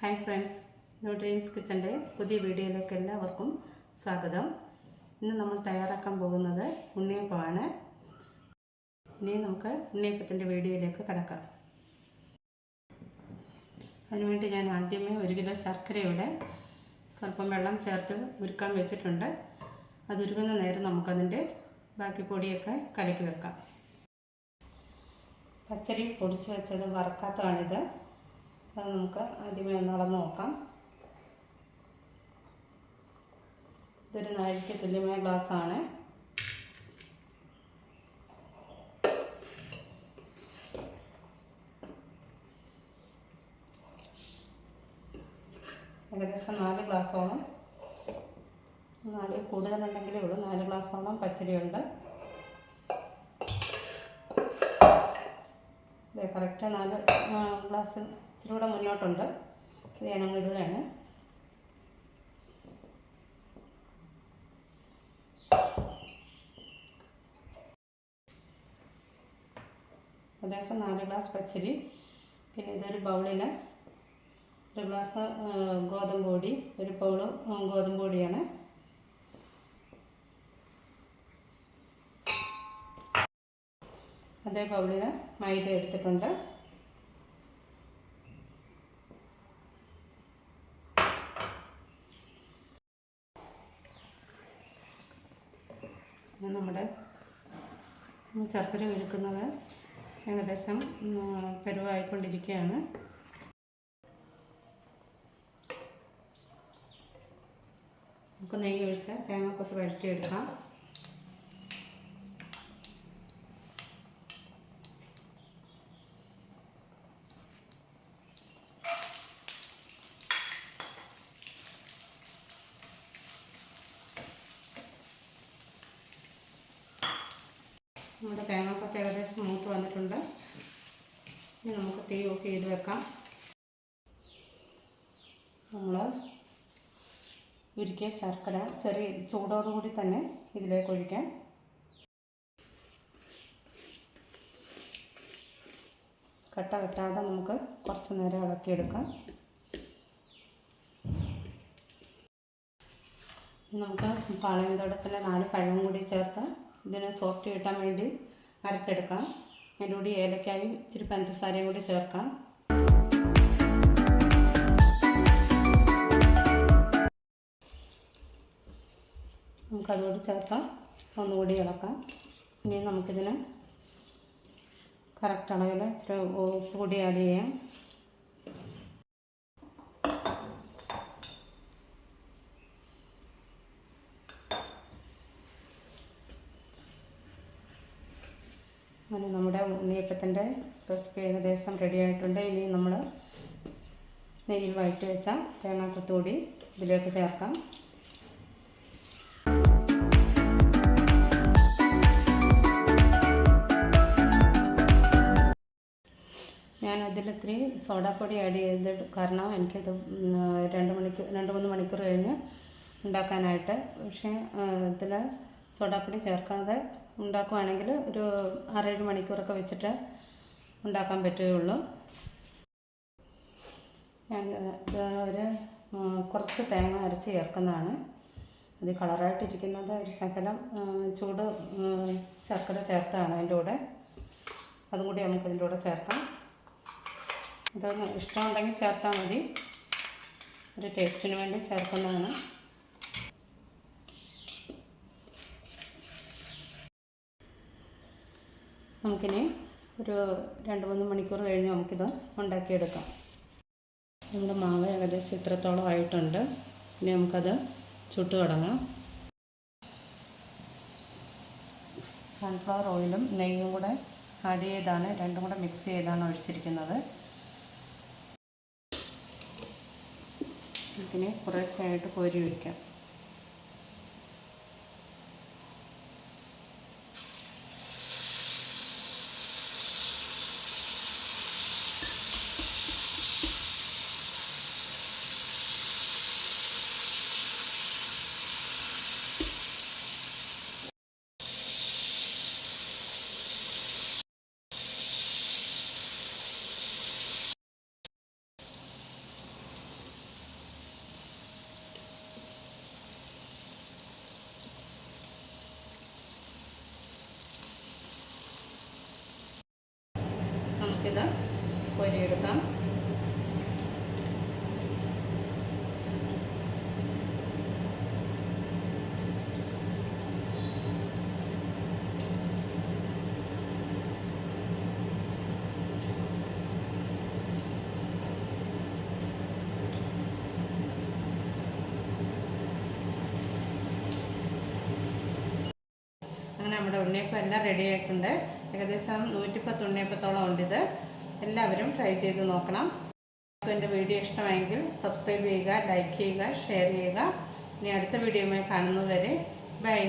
Hi friends new dreams കിച്ചന്റെ പുതിയ വീഡിയോയിലേക്ക് എല്ലാവർക്കും സ്വാഗതം. ഇന്ന് നമ്മൾ തയ്യാറാക്കാൻ പോകുന്നത് ഉണ്ണിയപ്പമാണ്. ഇനി നമുക്ക് ഉണ്ണിയപ്പത്തിന്റെ വീഡിയോയിലേക്ക് കിടക്കാം. അതിനുവേണ്ടി ഞാൻ ആദ്യമേ ഒരു കിലോ ശർക്കരയുടെ സ്വല്പം വെള്ളം ചേർത്ത് ഉരുക്കാൻ വെച്ചിട്ടുണ്ട്. അത് നേരം നമുക്കതിന്റെ ബാക്കി പൊടിയൊക്കെ കലക്കി വെക്കാം. പച്ചരി പൊടിച്ച് വെച്ചത് വറക്കാത്തതാണിത്. അത് നമുക്ക് ആദ്യമേ ഒന്ന് അളന്ന് നോക്കാം. ഇതൊരു നാഴിക്ക് തുല്യമായ ഗ്ലാസ്സാണ്. ഏകദേശം നാല് ഗ്ലാസ്സോളം. നാല് കൂടുതലുണ്ടെങ്കിലേ ഉള്ളൂ. നാല് ഗ്ലാസ്സോളം പച്ചരിയുണ്ട്. കറക്റ്റ് നാല് ഗ്ലാസ് ഇച്ചിരി കൂടെ മുന്നോട്ടുണ്ട്. ഇത് ഞാനങ്ങ് ഇടുകയാണ്. ഏകദേശം നാല് ഗ്ലാസ് പച്ചരി. പിന്നെ ഇതൊരു ബൗളിൽ ഒരു ഗ്ലാസ് ഗോതമ്പ് പൊടി ഒരു ബൗൾ ഗോതമ്പ് പൊടിയാണ്. അതേ ബൗളിൽ മൈദ എടുത്തിട്ടുണ്ട്. നമ്മുടെ ശർക്കര ഒരുക്കുന്നത് ഏകദേശം പരുവായിക്കൊണ്ടിരിക്കുകയാണ്. നമുക്ക് നെയ്യ് ഒഴിച്ച് തേങ്ങാക്കൊത്ത് വഴറ്റിയെടുക്കാം. നമ്മുടെ തേങ്ങാക്കൊത്ത് ഏകദേശം മൂത്ത് വന്നിട്ടുണ്ട്. ഇനി നമുക്ക് തീ ഓഫ് ചെയ്ത് വെക്കാം. നമ്മൾ ഉരുക്കിയ ശർക്കര ചെറിയ ചൂടോടുകൂടി തന്നെ ഇതിലേക്ക് ഒഴിക്കാം. കട്ട കെട്ടാതെ നമുക്ക് കുറച്ച് നേരം ഇളക്കിയെടുക്കാം. നമുക്ക് പാളയന്തോടത്തിന്റെ നാല് പഴവും കൂടി ചേർത്ത് ഇതിന് സോഫ്റ്റ് കിട്ടാൻ വേണ്ടി അരച്ചെടുക്കാം. അതിന്റെ കൂടി ഏലക്കായും ഇച്ചിരി പഞ്ചസാരയും കൂടി ചേർക്കാം. നമുക്കതുകൂടി ചേർക്കാം. ഒന്നുകൂടി ഇളക്കാം. ഇനി നമുക്കിതിന് കറക്റ്റ് അളവിൽ ഇച്ചിരി ഉപ്പ് കൂടി ആഡ് ചെയ്യാം. അങ്ങനെ നമ്മുടെ ഉണ്ണിയപ്പത്തിന്റെ റെസിപ്പി ഏകദേശം റെഡി ആയിട്ടുണ്ട്. ഇനി നമ്മൾ നെയ്യിൽ വഴറ്റി വെച്ച തേങ്ങാക്കൊത്തുകൂടി ഇതിലേക്ക് ചേർക്കാം. ഞാൻ അതിൽ ഇത്തിരി സോഡാപ്പൊടി ആഡ് ചെയ്ത് കാരണം എനിക്കത് രണ്ട് മണിക്കൂർ രണ്ട് മൂന്ന് മണിക്കൂർ കഴിഞ്ഞ് ഉണ്ടാക്കാനായിട്ട്. പക്ഷേ ഇതിൽ സോഡാപ്പൊടി ചേർക്കാതെ ഉണ്ടാക്കുവാണെങ്കിൽ ഒരു ആറേഴ് മണിക്കൂറൊക്കെ വെച്ചിട്ട് ഉണ്ടാക്കാൻ പറ്റുകയുള്ളൂ. ഞാൻ ഒരു കുറച്ച് തേങ്ങ അരച്ച് ചേർക്കുന്നതാണ്. അത് കളറായിട്ടിരിക്കുന്നത് ഒരു ശകലം ചൂട് ശർക്കര ചേർത്താണ് അതിന്റെ കൂടെ. അതും കൂടി നമുക്ക് ഇതിന്റെ കൂടെ ചേർക്കാം. ഇതൊന്ന് ഇഷ്ടമുണ്ടെങ്കിൽ ചേർത്താൽ മതി. ഒരു ടേസ്റ്റിന് വേണ്ടി ചേർക്കുന്നതാണ്. നമുക്കിനി ഒരു രണ്ട് മൂന്ന് മണിക്കൂർ കഴിഞ്ഞ് നമുക്കിത് ഉണ്ടാക്കിയെടുക്കാം. നമ്മുടെ മാവ് ഏകദേശം ഇത്രത്തോളം ആയിട്ടുണ്ട്. ഇനി നമുക്കത് ചുട്ട് തുടങ്ങാം. സൺഫ്ലവർ ഓയിലും നെയ്യും കൂടെ ആഡ് ചെയ്താണ്. രണ്ടും കൂടെ മിക്സ് ചെയ്താണ് ഒഴിച്ചിരിക്കുന്നത്. ഇതിനെ കുറേശ്ശായിട്ട് കോരി ഒഴിക്കാം. നമുക്കിത് കോരിയെടുക്കാം. അങ്ങനെ നമ്മുടെ ഉണ്ണിയപ്പം എല്ലാം റെഡി ആയിട്ടുണ്ട്. ഏകദേശം നൂറ്റിപ്പത്ത് ഉണ്ണിയപ്പത്തോളം ഇത് എല്ലാവരും ട്രൈ ചെയ്ത് നോക്കണം. എന്റെ വീഡിയോ ഇഷ്ടമായെങ്കിൽ സബ്സ്ക്രൈബ് ചെയ്യുക ലൈക്ക് ചെയ്യുക ഷെയർ ചെയ്യുക. ഇനി അടുത്ത വീഡിയോയുമായി കാണുന്നതുവരെ ബൈ